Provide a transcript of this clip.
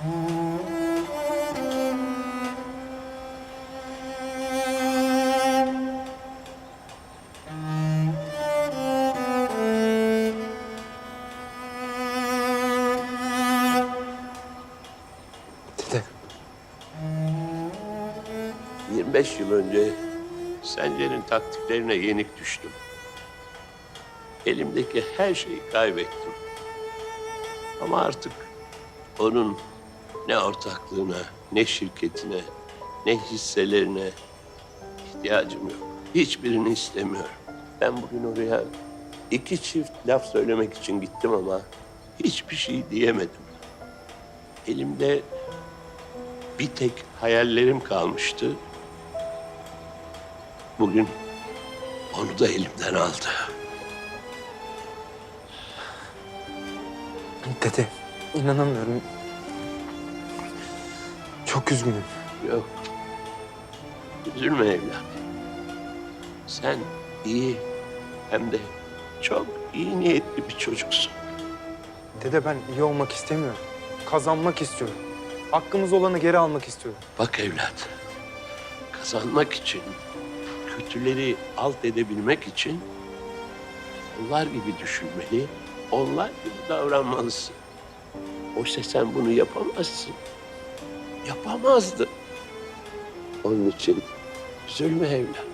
Dede. 25 yıl önce Sencer'in taktiklerine yenik düştüm. Elimdeki her şeyi kaybettim. Ama artık onun ne ortaklığına, ne şirketine, ne hisselerine ihtiyacım yok. Hiçbirini istemiyorum. Ben bugün oraya iki çift laf söylemek için gittim ama hiçbir şey diyemedim. Elimde bir tek hayallerim kalmıştı. Bugün onu da elimden aldı. Dede. inanamıyorum. Çok üzgünüm. Yok. Üzülme evlat. Sen iyi hem de çok iyi niyetli bir çocuksun. Dede ben iyi olmak istemiyorum. Kazanmak istiyorum. Hakkımız olanı geri almak istiyorum. Bak evlat. Kazanmak için, kötüleri alt edebilmek için onlar gibi düşünmeli, onlar gibi davranmalısın. Oysa sen bunu yapamazsın yapamazdı. Onun için üzülme evlat.